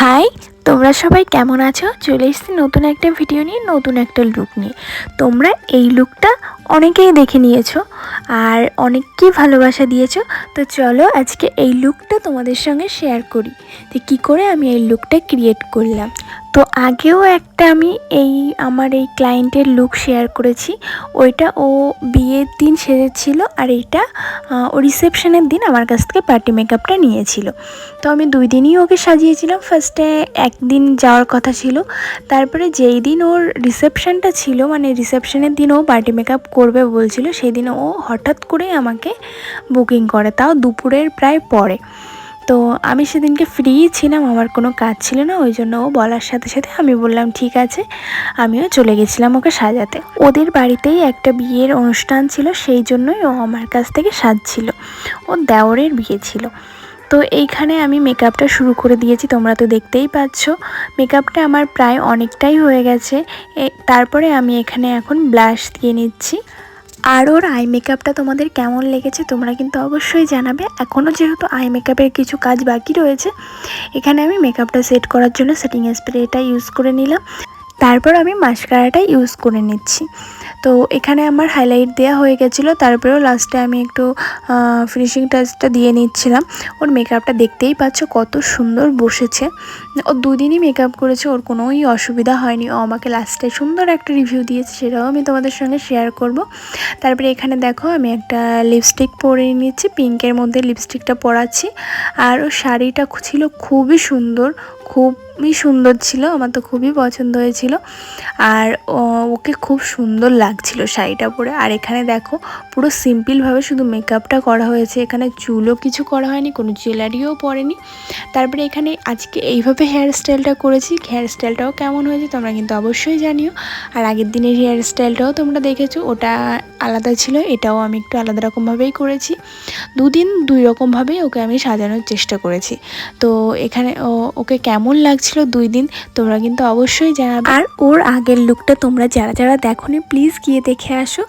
High, তোমরা সবাই কেমন আছো? চলে এসছি নতুন একটা ভিডিও নিয়ে, নতুন একটা লুক নিয়ে। তোমরা এই লুকটা অনেকেই দেখে নিয়েছো আর অনেককেই ভালোবাসা দিয়েছ। তো চলো আজকে এই লুকটা তোমাদের সঙ্গে শেয়ার করি তো কী করে আমি এই লুকটা ক্রিয়েট করলাম। তো আগেও একটা আমি এই আমার এই ক্লায়েন্টের লুক শেয়ার করেছি। ওইটা ও বিয়ের দিন সেজেছিল আর এইটা ও রিসেপশনের দিন আমার কাছ থেকে পার্টি মেকআপটা নিয়েছিল। তো আমি দুই দিনই ওকে সাজিয়েছিলাম। ফার্স্টে একদিন যাওয়ার কথা ছিল। তারপরে যেই দিন ওর রিসেপশনটা ছিল মানে রিসেপশনের দিন ও পার্টি মেকআপ করবে বলছিল, সেই দিন ও হঠাৎ করে আমাকে বুকিং করে। তাও দুপুরের প্রায় পরে। তো আমি সেদিনকে ফ্রি ছিলাম, আমার কোনো কাজ ছিল না, ওই জন্য ও বলার সাথে সাথে আমি বললাম, ঠিক আছে। আমিও চলে গেছিলাম ওকে সাজাতে। ওদের বাড়িতেই একটা বিয়ের অনুষ্ঠান ছিল, সেই জন্যই ও আমার কাছ থেকে সাজছিল। ও দেওরের বিয়ে ছিল। তো এইখানে আমি মেকআপটা শুরু করে দিয়েছি, তোমরা তো দেখতেই পাচ্ছ। মেকআপটা আমার প্রায় অনেকটাই হয়ে গেছে। তারপরে আমি এখানে এখন ব্লাশ দিয়ে নিচ্ছি। আর ওর আই মেকআপটা তোমাদের কেমন লেগেছে তোমরা কিন্তু অবশ্যই জানাবে। এখনও যেহেতু আই মেকআপের কিছু কাজ বাকি রয়েছে, এখানে আমি মেকআপটা সেট করার জন্য সেটিং স্প্রেটা ইউজ করে নিলাম। তারপর আমি মাস্কারাটা ইউজ করে নিচ্ছি। তো এখানে আমার হাইলাইট দেওয়া হয়ে গেছিল, তারপরেও লাস্টে আমি একটু ফিনিশিং টাচটা দিয়ে নিচ্ছিলাম। ওর মেকআপটা দেখতেই পাচ্ছ কত সুন্দর বসেছে। ও দুদিনই মেকআপ করেছে, ওর কোনোই অসুবিধা হয়নি। ও আমাকে লাস্টে সুন্দর একটা রিভিউ দিয়েছে, সেটাও আমি তোমাদের সঙ্গে শেয়ার করব। তারপরে এখানে দেখো, আমি একটা লিপস্টিক পরে নিচ্ছি পিঙ্কের মধ্যে লিপস্টিকটা পরাচ্ছি। আর ও শাড়িটা ছিল খুবই সুন্দর খুবই সুন্দর ছিল, আমার তো খুবই পছন্দ হয়েছিল। আর ওকে খুব সুন্দর লাগছিল শাড়িটা পরে। আর এখানে দেখো, পুরো সিম্পলভাবে শুধু মেকআপটা করা হয়েছে। এখানে চুলও কিছু করা হয়নি, কোনো জুয়েলারিও পরেনি। তারপরে এখানে আজকে এইভাবে হেয়ার স্টাইলটা করেছি। হেয়ার স্টাইলটাও কেমন হয়েছে তোমরা কিন্তু অবশ্যই জানিও। আর আগের দিনের হেয়ার স্টাইলটাও তোমরা দেখেছ, ওটা আলাদা ছিল, এটাও আমি একটু আলাদা রকমভাবেই করেছি। দুদিন দুই রকমভাবেই ওকে আমি সাজানোর চেষ্টা করেছি। তো এখানে ওকে কেমন লাগছিল দুই দিন, তোমরা কিন্তু অবশ্যই জানাবে। আর ওর আগের লুকটা তোমরা যারা যারা দেখো প্লিজ গিয়ে দেখে আসো।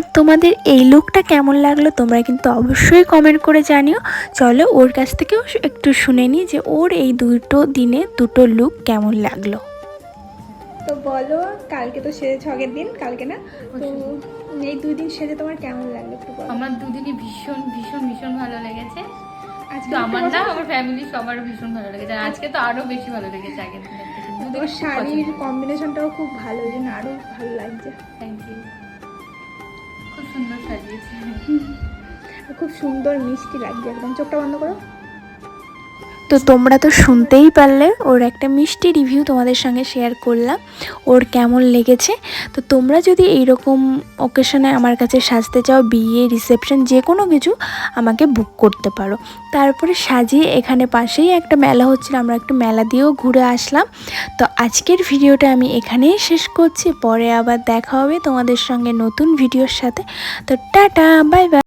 আর তোমাদের এই লুকটা কেমন লাগল তোমরা কিন্তু অবশ্যই কমেন্ট করে জানিও। চলো ওর কাছ থেকেও একটু শুনে নিই যে ওর এই দুটো দিনে দুটো লুক কেমন লাগল। তো বলো কালকে তো সেজেছ ছগের দিন কালকে না? তো এই দুই দিন সেজে তোমার কেমন লাগল একটু বলো? আমার দুদিনই ভীষণ ভীষণ ভীষণ ভালো লেগেছে। আজকে তো আমার না আমার ফ্যামিলি সবার ভীষণ ভালো লেগেছে। আর আজকে তো আরও বেশি ভালো লেগেছে আগের থেকে। শাড়ির কম্বিনেশনটাও খুব ভালো ওই জন্য আরও ভালো লাগছে। থ্যাংক ইউ খুব সুন্দর সাজিয়েছে। খুব সুন্দর মিষ্টি লাগছে একদম। চোখটা বন্ধ করো। তো তোমরা তো শুনতেই পারলে, ওর একটা মিষ্টি রিভিউ তোমাদের সঙ্গে শেয়ার করলাম, ওর কেমন লেগেছে। তো তোমরা যদি এইরকম ওকেশনে আমার কাছে সাজতে চাও, বিয়ে রিসেপশন যে কোনো কিছু, আমাকে বুক করতে পারো। তারপরে সাজিয়ে এখানে পাশেই একটা মেলা হচ্ছিল, আমরা একটু মেলা দিয়েও ঘুরে আসলাম। তো আজকের ভিডিওটা আমি এখানেই শেষ করছি, পরে আবার দেখা হবে তোমাদের সঙ্গে নতুন ভিডিওর সাথে। তো টাটা বাই বাই